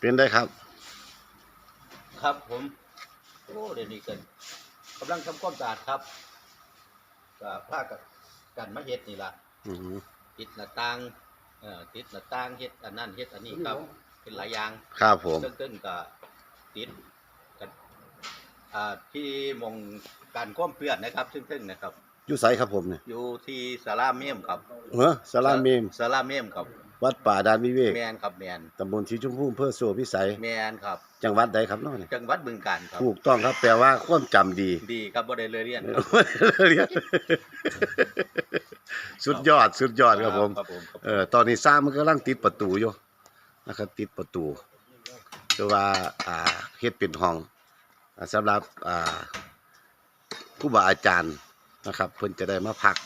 เป็นได้ครับ ครับผมโอ้เดี๋ยวนี้กันกำลังทำความสะอาดครับก็ผ้ากับกันมาเฮ็ดนี่ล่ะอืมติดหน้าต่างเอ่อติดหน้าต่างเฮ็ดอันนั้นเฮ็ดอันนี้ครับเป็นหลายอย่างครับผมซึ่งซึ่งก็ติดกันอ่าที่มองการก้มเปื้อนนะครับซึ่งซึ่งนะครับอยู่ไสครับผมเนี่ยอยู่ที่สาราเมมครับเฮ้อสลามเมมสาราเมมครับ วัดป่าดานวิเวกแมนครับแมนตำบลสีชมพูอำเภอโซพิสัย แมนครับ จังหวัดใดครับเน้องเนี่ยจังหวัดบึงกาฬครับ ถูกต้องครับแปลว่าความจำดี ดีครับบ่ได้เลยเรียนครับสุดยอดสุดยอดครับผม ครับผมครับเออตอนนี้สร้างมันกำลังติดประตูอยู่นะครับ ติดประตูแต่ว่าอ่าเฮ็ดเป็นห้องอ่าสำหรับอ่าผู้บาอาจารย์นะครับ เพิ่นจะได้มาพัก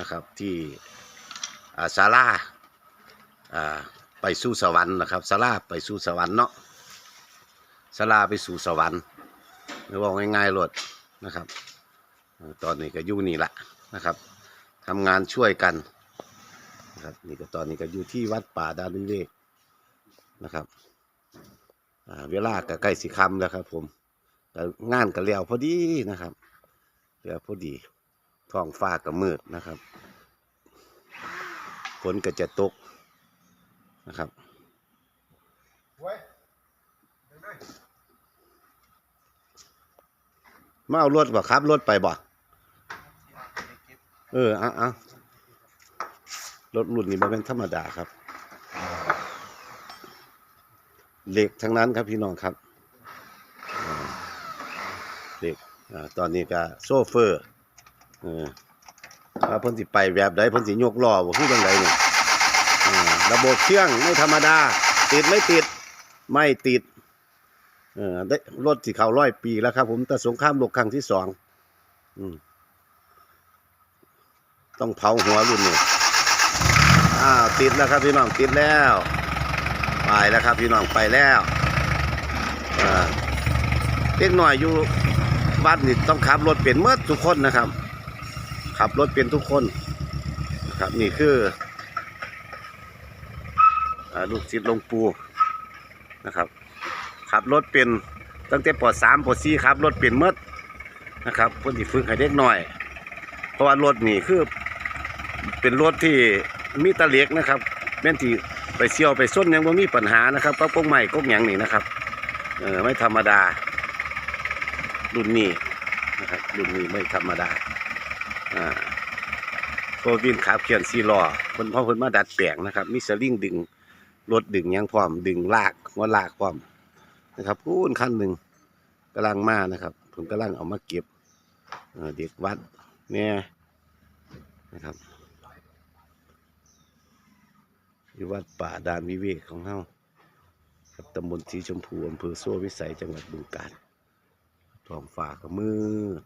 นะครับที่อ่าศาลา อ่าไปสู่สวรรค์นะครับศาลาไปสู่สวรรค์เนาะศาลาไปสู่สวรรค์หรือว่าง่ายๆโลดนะครับ ตอนนี้ก็อยู่นี่ละนะครับทำงานช่วยกันนะครับนี่ก็ตอนนี้ก็อยู่ที่วัดป่าดานวิเวกนะครับเวลาก็ใกล้สิคำแล้วครับ ผมงานก็แล้วพอดีนะครับแล้วพอดีท้องฟ้าก็มืดนะครับฝนก็จะตก นะครับมาเอารถบ่ครับรถไปบ่เออเอาเอารถรุ่นนี้มันเป็นธรรมดาครับ เหล็กทั้งนั้นครับพี่น้องครับเหล็กอ่าตอนนี้ก็โซเฟอร์เออว่าพิ่นสิไปแบบใดเพิ่นสิยกล้อบ่คือจังไดนี่อ่า ระบบเครื่องไม่ธรรมดา ติดไม่ติดไม่ติดเออได้รถที่เขาร้อยปีแล้วครับ ผมแต่สงครามโลกครั้งที่สองอต้องเผาหัวรุ่นนี้อ้าวติดแล้วครับพี่น้องติดแล้วไปแล้วครับพี่น้องไปแล้วอ่าเล็กหน่อยอยู่บ้านนี่ต้องขับรถเป็นเมื่อทุกคนนะครับ ขับรถเป็นทุกคนนะครับนี่คือ ลูกศิษย์หลวงปู่นะครับขับรถเป็นตั้งแต่ปอดสามปอดสี่ขับรถเป็นเมดนะครับเพิ่นสิฝึกให้เด็กหน้อย เพราะว่ารถนี่คือเป็นรถที่มีตะเล็กนะครับแม่นที่ไปเชี่ยวไปส้นยังบ่ามีปัญหานะครับก็พวกใหม่ก็หยังนี่นะครับเออไม่ธรรมดารุ่นนี้นะครับรุ่นนี้ไม่ธรรมดาอ่าโฟวินขับเขียนซีล้อเพิ่นพราะเพิ่นมาดัดแปลงนะครับ มีสลิงดึง รถดึงยังพร้อม ดึงลากว่าลากพร้อมนะครับพูนขั้นหนึ่งกำลังมานะครับผมกำลังเอามาเก็บเอ่อเด็กวัดเนี่ยนะครับอยู่วัดป่าดานวิเวกของเฮาครับตำบลสีชมพูอำเภอโซ่วิสัยจังหวัดบึงกาฬท้องฟ้าก็มืด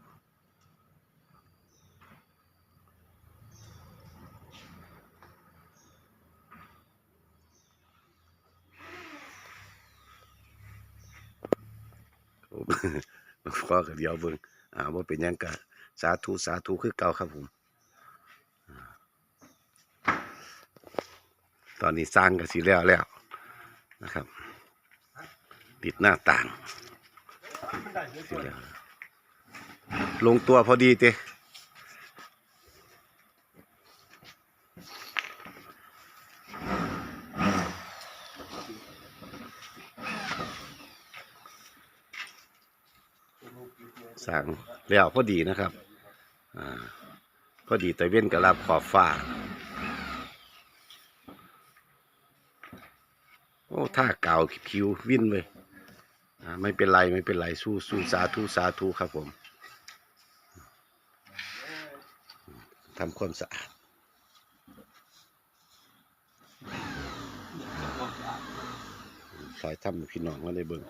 ผมหลวงพ่อก็เดียวเบิ่งอ่าว่าเป็นยังกะสาธุสาธุคือเก่าครับผม ตอนนี้สร้างกันสิแล้วแล้วนะครับ ติดหน้าต่างสิแล้วลงตัวพอดีเต้ สร้างแล้วพอดีนะครับอ่าพอดีแต่เว้นกับรับขอบฟ้าโอ้ท่าเก่าคิววินเลยไม่เป็นไรไม่เป็นไรสู้สู้สาธุสาธุครับผมทำความสะอาดซอยทำพี่น้องมาได้เบิ่ง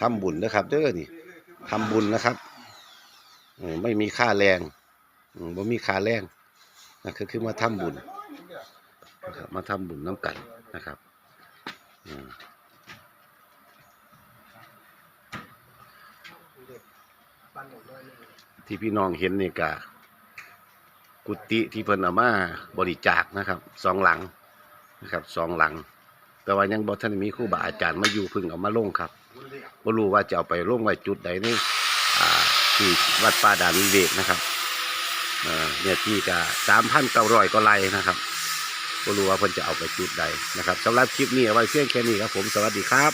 ทำบุญนะครับเด้อนี่ ทำบุญนะครับไม่มีค่าแรงอืมบ่มีค่าแรงนะคือคือมาทำบุญนะครับมาทำบุญน้ำกันนะครับที่พี่น้องเห็นนี่กะกุฏิที่เพิ่นเอามาบริจาคนะครับสองหลังนะครับสองหลัง แต่ว่ายังบ่ทันมีครูบาอาจารย์มาอยู่พิ่งเอามาลงครับ บ่รู้ว่าจะเอาไปลงไว้จุดใดนี่ที่วัดป่าดานวิเวกนะครับเนี่ยที่ก็3,900กว่าไล่นะครับบ่รู้ว่าเพิ่นจะเอาไปจุดใดนะครับสำหรับคลิปนี้เอาไว้เพียงแค่นี้ครับผมสวัสดีครับ